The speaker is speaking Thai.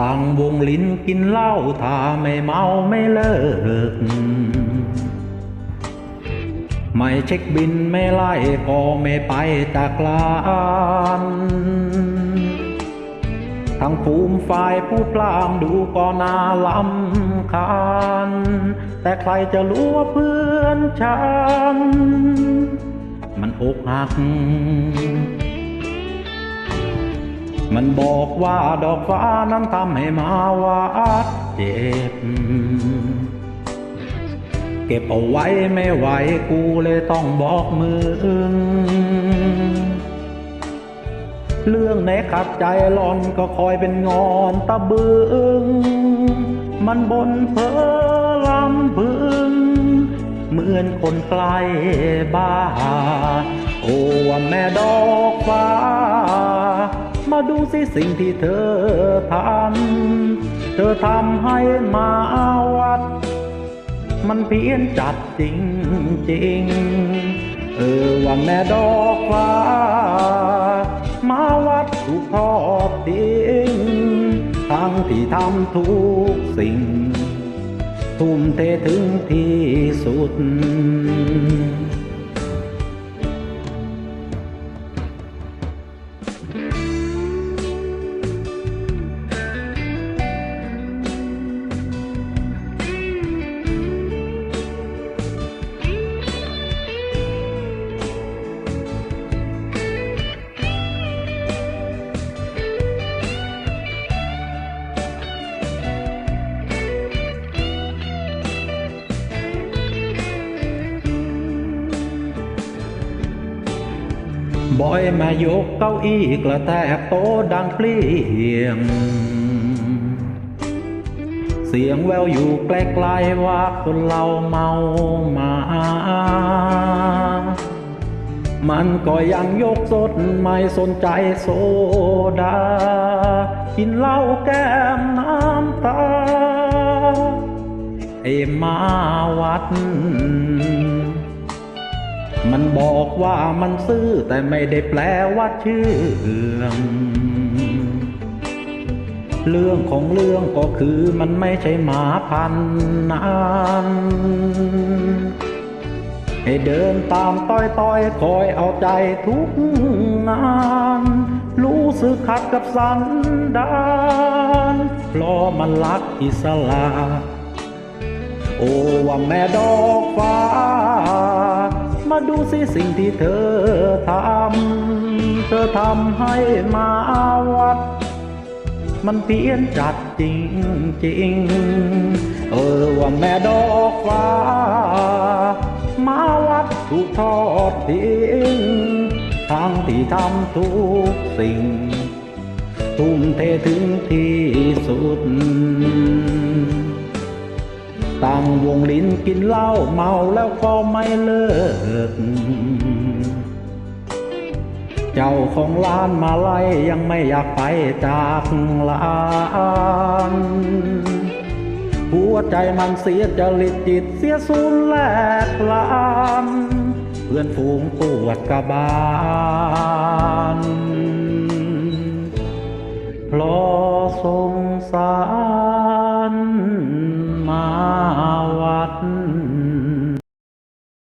ตั้งวงลิ้นกินเหล้าถ้าไม่เมาไม่เลิก ไม่เช็คบินไม่ไล่ก็ไม่ไปจากลาน ทั้งภูมิฝ่ายผู้พลามดูก็น่าลำคาญแต่ใครจะรู้ว่าเพื่อนฉัน มันอกหัก มันบอกว่าดอกฟ้านั้นทำให้มาวาดเจ็บ เก็บเอาไว้ไม่ไหวกูเลยต้องบอกมึง เรื่องในขัดใจหลอนก็คอยเป็นงอนตะบึง มันบนเพอลำพึง เหมือนคนใกลบ้านโอ้ว่าแม่ดอกฟ้า มาดูสิสิ่งที่เธอทำ เธอทำให้มาวัด มันเพี้ยนจัดจริงจริงๆเออว่าแม่ดอกฟ้า ทำทุกสิ่ง ทุ่มเทถึงที่สุด บ่อยมายกเก้าอี้กระแทกโต๊ะดังเปลี่ยง เสียงแววอยู่ใกล้ๆว่าคนเราเมามา มันก็ยังยกสดไม่สนใจโซดา กินเหล้าแก้มน้ำตาไอ้มาวัด มันบอกว่ามันซื่อแต่ไม่ได้แปลว่าชื่อเชื่องเรื่องของเรื่องก็คือมันไม่ใช่หมาพันนั้นให้เดินตามต้อยต้อยคอยเอาใจทุกงาน รู้สึกขัดกับสันดานเพราะมันรักอิสระ โอ้ว่าแม่ดอกฟ้า ดูสิสิ่งที่เธอทำ เธอทำให้มาวัด มันเพี้ยนจัดจริงจริง เออว่าแม่ดอกฟ้า มาวัดถูกทอดทิ้งทางที่ทำทุกสิ่ง ทุ่มเทถึงที่สุด ตั้งวงลิ้นกินเหล้าเมาแล้วก็ไม่เลิก เจ้าของร้านมาไล่ยังไม่อยากไปจากร้านหัวใจมันเสียจริตจิตเสียสูญแหลกลานเพื่อนฝูงปวดกระบาลเพราะสงสาร